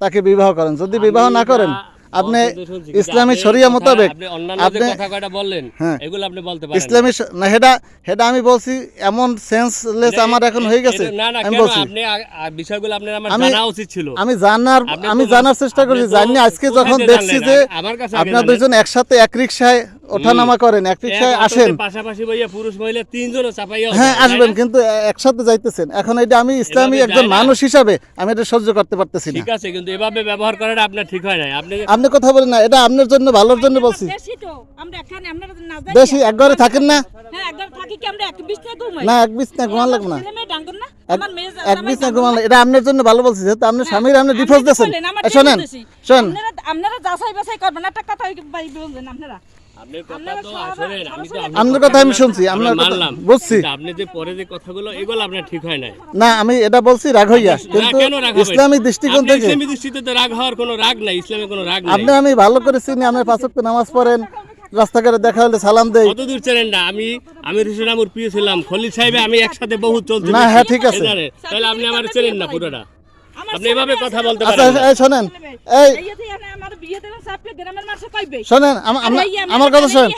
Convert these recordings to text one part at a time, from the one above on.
তাকে বিবাহ করেন। যদি বিবাহ না করেন আপনি ইসলামী শরিয়া মোতাবেক আপনি বললেন হ্যাঁ। এগুলো আপনি বলতে পারেন ইসলামী না সেটা সেটা আমি বলছি এমন সেন্সলেস আমার এখন হয়ে গেছে। আমি বলছি। আপনি বিষয়গুলো আপনার আমার আমি- জানা উচিত ছিল। আমি জানার আমি জানার চেষ্টা করছি জানি আজকে যখন দেখছি যে আপনার জানেন। একসাথে এক রিক্সায় ওঠানামা করেন এক রিক্সায় আসেন। পাশাপাশি বইয়া পুরুষ মহিলা তিনজনও চাপাইয়া হ্যাঁ আসবেন কিন্তু একসাথে যাইতেছেন। এখন এটা আমি ইসলামী একজন মানুষ হিসাবে আমি এটা সহ্য করতে পারতেছি না। ঠিক আছে কিন্তু এভাবে ব্যবহার করাটা আপনার ঠিক হয় না আপনি আপনি কথা বলেন না এটা আপনার জন্য ভালোর জন্য বলছি। বেশি তো আমরা এখানে আপনারা না জানি। বেশি এক ঘরে থাকেন না? হ্যাঁ একবার থাকি কি আমরা? এক বিছনা ঘুমাই। না এক বিছ না ঘুমান লাগবে না। ছেলে মেয়ে ডাঙ্গর না? এক- আমার মেয়ে এক বিছ না। ঘুমান এটা আপনার জন্য ভালো বলছি যেহেতু আপনার স্বামীর আপনি ডিভোর্স দিয়েছেন। এ, শোনেন শোন আপনারা আপনারা যাচাই বাছাই করবেন একটা কথা বলবেন আপনারা। আপনার কথা আমি তো সরাসরি- আপনার কথা আমি শুনছি, আপনার মানলাম বুঝছি। আপনি যে পরে যে কথাগুলো এগুলো আপনার ঠিক হয় নাই না আমি এটা বলছি রাগ হইয়া কিন্তু কেন রাগ হবে? ইসলামিক দৃষ্টিকোণ থেকে ইসলামী দৃষ্টিতে তো রাগ হওয়ার কোনো রাগ নাই ইসলামে কোনো রাগ নাই আপনি আমি ভালো করে চিনি আপনি পাঁচ ওয়াক্ত নামাজ পড়েন রাস্তাঘাটে দেখা হলে সালাম দেই কত দূর ছিলেন না আমি আমি ঋষিরামুর প্রিয় ছিলাম খলিল সাহেবে আমি একসাথে বহু চলতে না, হ্যাঁ, ঠিক আছে। তাহলে আপনি আমার চেনেন না পুরোটা আপনি এভাবে কথা বলতে আচ্ছা পারেন না। এই শোনেন এই শোনেন আমরা কথা শোনেন।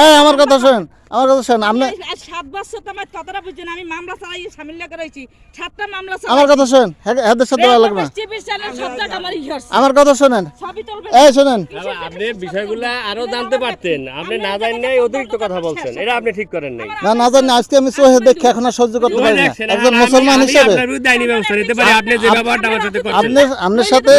এই আমার কথা শোনেন। আমার কথা শোনেন। আপনি আজ সাত বছর তো আমার কথাটা বুঝছেন আমি মামলা চালাই সামিল লাগা রয়েছি। সাতটা মামলা আমার কথা শোনেন হেদের সাথে ভালো লাগবে না। টিভি চ্যানেল সব জায়গা আমার কথা শোনেন। এই শোনেন। আপনি বিষয়গুলো আরও জানতে পারতেন। আপনি না জানেন নাই অতিরিক্ত কথা বলছেন। এটা আপনি ঠিক করেন নাই। না না জানি আজকে আমি চোহে দেখে এখন আর সহ্য করতে পারি না। একজন আমি- মুসলমান হিসেবে। আপনার বিরুদ্ধে আইনি ব্যবস্থা নিতে পারি। আপনি যে ব্যবহারটা আমার সাথে করছেন। আপনি আপনার সাথে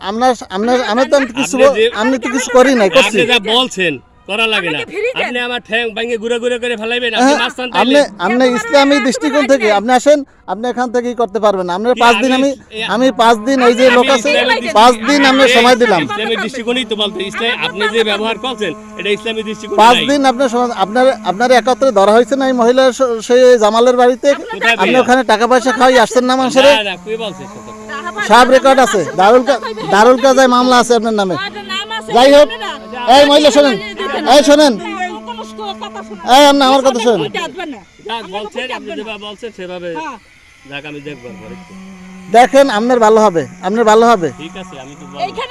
আপনার আপনার আমি তো কিছু আপনি তো কিছু করি নাই করছি। আপনি যা বলছেন করা লাগে না। আপনি আমার ঠ্যাং ভাঙে ঘুরে ঘুরে করে ফেলাইবেন আপনি হ্যাঁ, আপনি আপনি ইসলামী দৃষ্টিকোণ থেকে আপনি আসেন আপনি এখান থেকেই করতে পারবেন আপনার পাঁচ দিন আমি আমি পাঁচ দিন ওই যে লোক আছে পাঁচ দিন আমি সময় দিলাম। ইসলামের দৃষ্টিকোণই তো বলতে ইসলাম আপনি যে ব্যবহার করছেন এটা ইসলামী দৃষ্টিকোণ পাঁচ দিন আপনার আপনার আপনার একত্রে ধরা হয়েছে না এই মহিলা স- সেই জামালের বাড়িতে? আপনি ওখানে টাকা পয়সা খাওয়াই আসছেন না মানুষের? না না কে বলছে এসব কথা? সব রেকর্ড আছে। দারুল দারুল কাজায় মামলা আছে আপনার নামে। যাই হোক এই মহিলা শোনেন এই শোনেন। এই আপনি আমার কথা শোনেন। দেখেন আপনার ভালো হবে আপনার ভালো হবে। ঠিক আছে আমি